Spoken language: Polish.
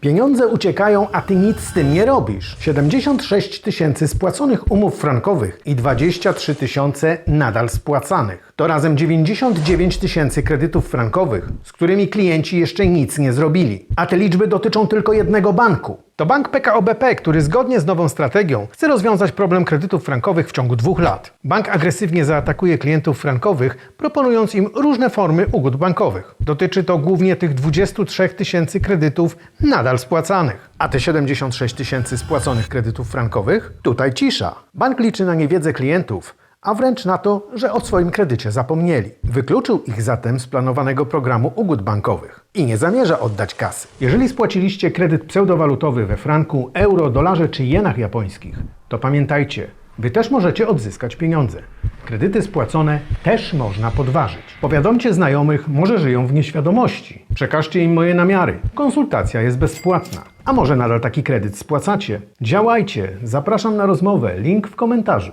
Pieniądze uciekają, a ty nic z tym nie robisz. 76 tysięcy spłaconych umów frankowych i 23 tysiące nadal spłacanych. To razem 99 tysięcy kredytów frankowych, z którymi klienci jeszcze nic nie zrobili. A te liczby dotyczą tylko jednego banku. To bank PKO BP, który zgodnie z nową strategią chce rozwiązać problem kredytów frankowych w ciągu dwóch lat. Bank agresywnie zaatakuje klientów frankowych, proponując im różne formy ugód bankowych. Dotyczy to głównie tych 23 tysięcy kredytów nadal spłacanych. A te 76 tysięcy spłaconych kredytów frankowych? Tutaj cisza. Bank liczy na niewiedzę klientów, a wręcz na to, że o swoim kredycie zapomnieli. Wykluczył ich zatem z planowanego programu ugód bankowych i nie zamierza oddać kasy. Jeżeli spłaciliście kredyt pseudowalutowy we franku, euro, dolarze czy jenach japońskich, to pamiętajcie, Wy też możecie odzyskać pieniądze. Kredyty spłacone też można podważyć. Powiadomcie znajomych, może żyją w nieświadomości. Przekażcie im moje namiary. Konsultacja jest bezpłatna. A może nadal taki kredyt spłacacie? Działajcie. Zapraszam na rozmowę. Link w komentarzu.